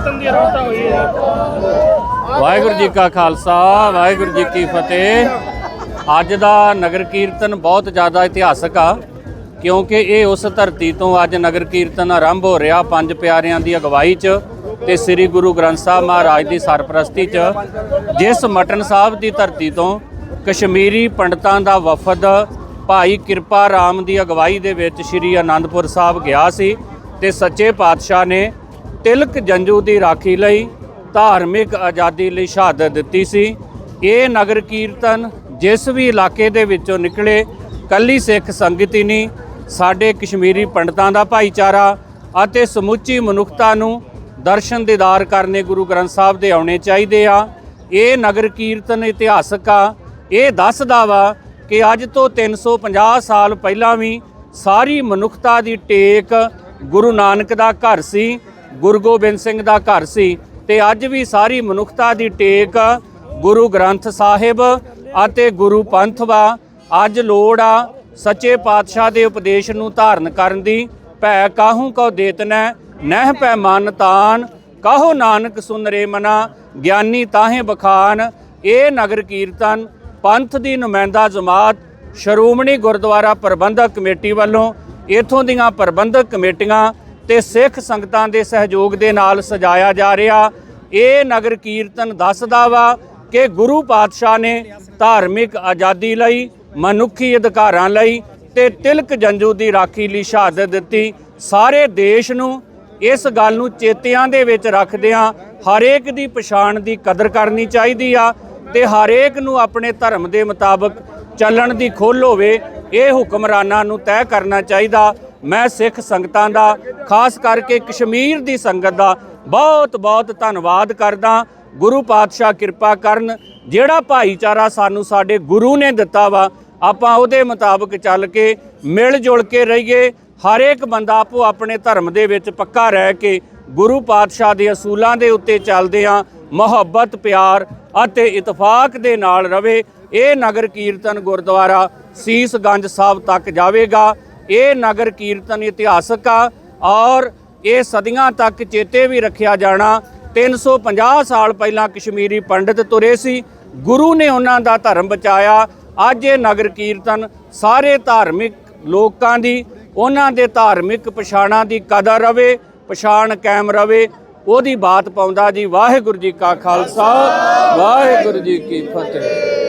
ਨਗਰ ਦੀ ਅਰੰਭਤਾ ਹੋਈ ਹੈ ਵਾਹਿਗੁਰੂ ਜੀ ਕਾ ਖਾਲਸਾ, ਵਾਹਿਗੁਰੂ ਜੀ ਕੀ ਫਤਿਹ। ਅੱਜ ਦਾ ਨਗਰ ਕੀਰਤਨ ਬਹੁਤ ਜ਼ਿਆਦਾ ਇਤਿਹਾਸਕ ਆ, ਕਿਉਂਕਿ ਇਹ ਉਸ ਧਰਤੀ ਤੋਂ ਅੱਜ ਨਗਰ ਕੀਰਤਨ ਆਰੰਭ ਹੋ ਰਿਹਾ ਪੰਜ ਪਿਆਰਿਆਂ ਦੀ ਅਗਵਾਈ 'ਚ ਤੇ ਸ੍ਰੀ ਗੁਰੂ ਗ੍ਰੰਥ ਸਾਹਿਬ ਮਹਾਰਾਜ ਦੀ ਸਰਪ੍ਰਸਤੀ 'ਚ। ਜਿਸ ਮਟਨ ਸਾਹਿਬ ਦੀ ਧਰਤੀ ਤੋਂ ਕਸ਼ਮੀਰੀ ਪੰਡਤਾਂ ਦਾ ਵਫਦ ਭਾਈ ਕਿਰਪਾ ਰਾਮ ਦੀ ਅਗਵਾਈ ਦੇ ਵਿੱਚ ਸ੍ਰੀ ਆਨੰਦਪੁਰ ਸਾਹਿਬ ਗਿਆ ਸੀ ਤੇ ਸੱਚੇ ਪਾਤਸ਼ਾਹ ਨੇ ਤਿਲਕ ਜੰਜੂ ਦੀ ਰਾਖੀ ਲਈ ਧਾਰਮਿਕ ਆਜ਼ਾਦੀ ਲਈ ਸ਼ਹਾਦਤ ਦਿੱਤੀ ਸੀ। ਇਹ ਨਗਰ ਕੀਰਤਨ ਜਿਸ ਵੀ ਇਲਾਕੇ ਦੇ ਵਿੱਚੋਂ ਨਿਕਲੇ, ਕੱਲੀ ਸਿੱਖ ਸੰਗਤ ਹੀ ਨਹੀਂ, ਸਾਡੇ ਕਸ਼ਮੀਰੀ ਪੰਡਤਾਂ ਦਾ ਭਾਈਚਾਰਾ ਅਤੇ ਸਮੁੱਚੀ ਮਨੁੱਖਤਾ ਨੂੰ ਦਰਸ਼ਨ ਦੀਦਾਰ ਕਰਨੇ ਗੁਰੂ ਗ੍ਰੰਥ ਸਾਹਿਬ ਦੇ ਆਉਣੇ ਚਾਹੀਦੇ ਆ। ਇਹ ਨਗਰ ਕੀਰਤਨ ਇਤਿਹਾਸਕ ਆ। ਇਹ ਦੱਸਦਾ ਵਾ ਕਿ ਅੱਜ ਤੋਂ 350 ਸਾਲ ਪਹਿਲਾਂ ਵੀ ਸਾਰੀ ਮਨੁੱਖਤਾ ਦੀ ਟੇਕ ਗੁਰੂ ਨਾਨਕ ਦਾ ਘਰ ਸੀ। ਗੁਰੂ ਗੋਬਿੰਦ ਸਿੰਘ ਦਾ ਘਰ ਸੀ ਤੇ ਅੱਜ ਵੀ ਸਾਰੀ ਮਨੁੱਖਤਾ ਦੀ ਟੇਕ ਗੁਰੂ ਗ੍ਰੰਥ ਸਾਹਿਬ ਅਤੇ ਗੁਰੂ ਪੰਥ ਵਾ। ਅੱਜ ਲੋੜ ਆ ਸੱਚੇ ਪਾਤਸ਼ਾਹ ਦੇ ਉਪਦੇਸ਼ ਨੂੰ ਧਾਰਨ ਕਰਨ ਦੀ। ਭੈ ਕਾਹੂ ਕੋ ਦੇਤਨੈ, ਨਹਿ ਪੈ ਮਨ ਤਾਨ ਕਾਹੋ ਨਾਨਕ ਸੁਨ ਰੇ ਮਨਾ, ਗਿਆਨੀ ਤਾਹੇ ਬਖਾਨ। ਇਹ ਨਗਰ ਕੀਰਤਨ, ਪੰਥ ਦੀ ਨੁਮਾਇੰਦਾ ਜਮਾਤ, ਸ਼੍ਰੋਮਣੀ ਗੁਰਦੁਆਰਾ ਪ੍ਰਬੰਧਕ ਕਮੇਟੀ ਵੱਲੋਂ। ਇਥੋਂ ਦੀਆਂ ਪ੍ਰਬੰਧਕ ਕਮੇਟੀਆਂ ਤੇ ਸਿੱਖ ਸੰਗਤਾਂ ਦੇ ਸਹਿਯੋਗ ਦੇ ਨਾਲ ਸਜਾਇਆ ਜਾ ਰਿਹਾ। ਇਹ ਨਗਰ ਕੀਰਤਨ ਦੱਸਦਾ ਵਾ ਕਿ ਗੁਰੂ ਪਾਤਸ਼ਾਹ ਨੇ ਧਾਰਮਿਕ ਆਜ਼ਾਦੀ ਲਈ, ਮਨੁੱਖੀ ਅਧਿਕਾਰਾਂ ਲਈ ਤੇ ਤਿਲਕ ਜੰਜੂ ਦੀ ਰਾਖੀ ਲਈ ਸ਼ਹਾਦਤ ਦਿੱਤੀ। ਸਾਰੇ ਦੇਸ਼ ਨੂੰ ਇਸ ਗੱਲ ਨੂੰ ਚੇਤਿਆਂ ਦੇ ਵਿੱਚ ਰੱਖਦਿਆਂ ਹਰੇਕ ਦੀ ਪਛਾਣ ਦੀ ਕਦਰ ਕਰਨੀ ਚਾਹੀਦੀ ਆ ਤੇ ਹਰੇਕ ਨੂੰ ਆਪਣੇ ਧਰਮ ਦੇ ਮੁਤਾਬਕ ਚੱਲਣ ਦੀ ਖੁੱਲ੍ਹ ਹੋਵੇ, ਇਹ ਹੁਕਮਰਾਨਾਂ ਨੂੰ ਤੈਅ ਕਰਨਾ ਚਾਹੀਦਾ। ਮੈਂ ਸਿੱਖ ਸੰਗਤਾਂ ਦਾ, ਖਾਸ ਕਰਕੇ ਕਸ਼ਮੀਰ ਦੀ ਸੰਗਤ ਦਾ ਬਹੁਤ ਬਹੁਤ ਧੰਨਵਾਦ ਕਰਦਾ। ਗੁਰੂ ਪਾਤਸ਼ਾਹ ਕਿਰਪਾ ਕਰਨ, ਜਿਹੜਾ ਭਾਈਚਾਰਾ ਸਾਨੂੰ ਸਾਡੇ ਗੁਰੂ ਨੇ ਦਿੱਤਾ ਵਾ, ਆਪਾਂ ਉਹਦੇ ਮੁਤਾਬਕ ਚੱਲ ਕੇ ਮਿਲ ਜੁਲ ਕੇ ਰਹੀਏ। ਹਰ ਇੱਕ ਬੰਦਾ ਆਪੋ ਆਪਣੇ ਧਰਮ ਦੇ ਵਿੱਚ ਪੱਕਾ ਰਹਿ ਕੇ ਗੁਰੂ ਪਾਤਸ਼ਾਹ ਦੇ ਅਸੂਲਾਂ ਦੇ ਉੱਤੇ ਚੱਲਦੇ ਆ ਮੁਹੱਬਤ, ਪਿਆਰ ਅਤੇ ਇਤਫਾਕ ਦੇ ਨਾਲ ਰਵੇ। ਇਹ ਨਗਰ ਕੀਰਤਨ ਗੁਰਦੁਆਰਾ ਸੀਸਗੰਜ ਸਾਹਿਬ ਤੱਕ ਜਾਵੇਗਾ। ਇਹ ਨਗਰ ਕੀਰਤਨ ਇਤਿਹਾਸਕ ਆ ਔਰ ਇਹ ਸਦੀਆਂ ਤੱਕ ਚੇਤੇ ਵੀ ਰੱਖਿਆ ਜਾਣਾ। 350 ਸਾਲ ਪਹਿਲਾਂ ਕਸ਼ਮੀਰੀ ਪੰਡਤ ਤੁਰੇ ਸੀ। ਗੁਰੂ ਨੇ ਉਹਨਾਂ ਦਾ ਧਰਮ ਬਚਾਇਆ। ਅੱਜ ਇਹ ਨਗਰ ਕੀਰਤਨ ਸਾਰੇ ਧਾਰਮਿਕ ਲੋਕਾਂ ਦੀ, ਉਹਨਾਂ ਦੇ ਧਾਰਮਿਕ ਪਛਾਣਾਂ ਦੀ ਕਦਰ ਰਵੇ, ਪਛਾਣ ਕਾਇਮ ਰਵੇ। ਉਹਦੀ ਬਾਤ ਪਾਉਂਦਾ ਜੀ ਵਾਹਿਗੁਰੂ ਜੀ ਕਾ ਖਾਲਸਾ, ਵਾਹਿਗੁਰੂ ਜੀ ਕੀ ਫਤਿਹ।